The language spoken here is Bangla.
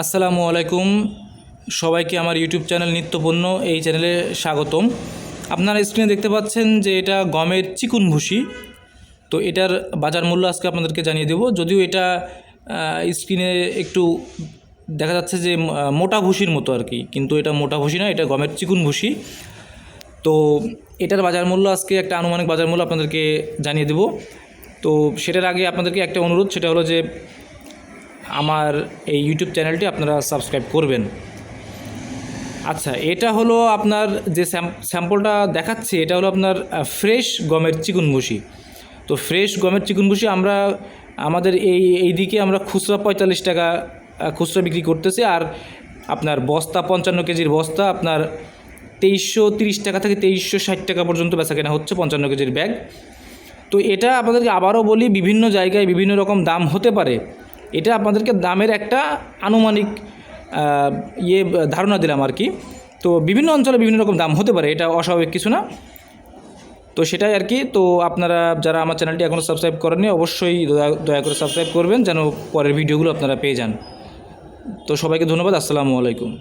আসসালামু আলাইকুম। সবাইকে আমার ইউটিউব চ্যানেল নিত্যপণ্য এই চ্যানেলে স্বাগতম। আপনারা স্ক্রিনে দেখতে পাচ্ছেন যে এটা গমের চিকুন ভুসি তো এটার বাজার মূল্য আজকে আপনাদেরকে জানিয়ে দেব। যদিও এটা স্ক্রিনে একটু দেখা যাচ্ছে যে মোটা ভুসির মতো আর কি। কিন্তু এটা মোটা ভুসি না, এটা গমের চিকুন ভুসি তো এটার বাজার মূল্য আজকে একটা আনুমানিক বাজার মূল্য আপনাদেরকে জানিয়ে দেব। তো সেটার আগে আপনাদেরকে একটা অনুরোধ, সেটা হলো যে আমার এই ইউটিউব চ্যানেলটি আপনারা সাবস্ক্রাইব করবেন। আচ্ছা এটা হলো আপনার যে স্যাম্পলটা দেখাচ্ছে, এটা হলো আপনার ফ্রেশ গমের চিকুন ভুসি তো ফ্রেশ গমের চিকুন ভুসি আমরা, আমাদের এই এই দিকে আমরা খুচরা পঁয়তাল্লিশ টাকা খুচরা বিক্রি করতেছি, আর আপনার বস্তা পঞ্চান্ন কেজির বস্তা আপনার তেইশশো তিরিশ টাকা থেকে তেইশশো ষাট টাকা পর্যন্ত বেচা কেনা হচ্ছে পঞ্চান্ন কেজির ব্যাগ। তো এটা আপনাদেরকে আবারও বলি, বিভিন্ন জায়গায় বিভিন্ন রকম দাম হতে পারে। এটা আপনাদেরকে দামের একটা আনুমানিক ইয়ে ধারণা দিলাম আর কি। তো বিভিন্ন অঞ্চলে বিভিন্ন রকম দাম হতে পারে, এটা অস্বাভাবিক কিছু না। তো সেটাই আর কি। তো আপনারা যারা আমার চ্যানেলটি এখনও সাবস্ক্রাইব করেননি, অবশ্যই দয়া- করে সাবস্ক্রাইব করবেন, যেন পরের ভিডিওগুলো আপনারা পেয়ে যান। তো সবাইকে ধন্যবাদ, আসসালামু আলাইকুম।